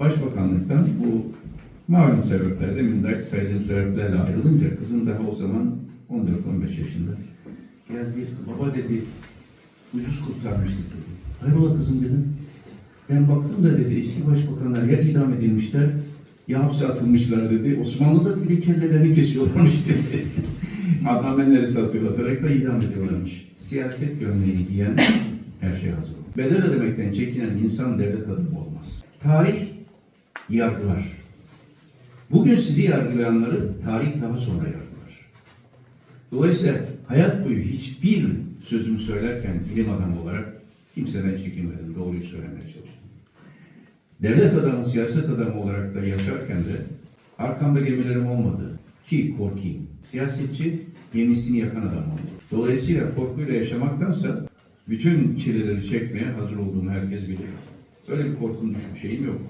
Başbakanlıktan bu malum sebepler, demin de saydığım sebeplerle ayrılınca kızım daha o zaman 14-15 yaşında. Geldi, baba dedi, ucuz kurtarmıştık dedi. Hayrola kızım dedim. Ben baktım da dedi eski başbakanlar ya idam edilmişler ya hapse atılmışlar dedi. Osmanlı'da bir de kellelerini kesiyorlarmış dedi. Adnan Menderes'i hatırlatarak da idam ediyorlarmış. Siyaset gömleğini giyen her şey hazır. Bedel ödemekten çekinen insan devlet adamı olmaz. Tarih yargılar. Bugün sizi yargılayanları tarih daha sonra yargılar. Dolayısıyla hayat boyu hiçbir sözümü söylerken ilim adamı olarak kimseden çekinmedim. Doğruyu söylemeye çalıştım. Devlet adamı, siyaset adamı olarak da yaşarken de arkamda gemilerim olmadı. Ki korkayım. Siyasetçi gemisini yakan adam oldu. Dolayısıyla korkuyla yaşamaktansa bütün çileleri çekmeye hazır olduğumu herkes bilir. Öyle bir korkum düşmüş şeyim yok.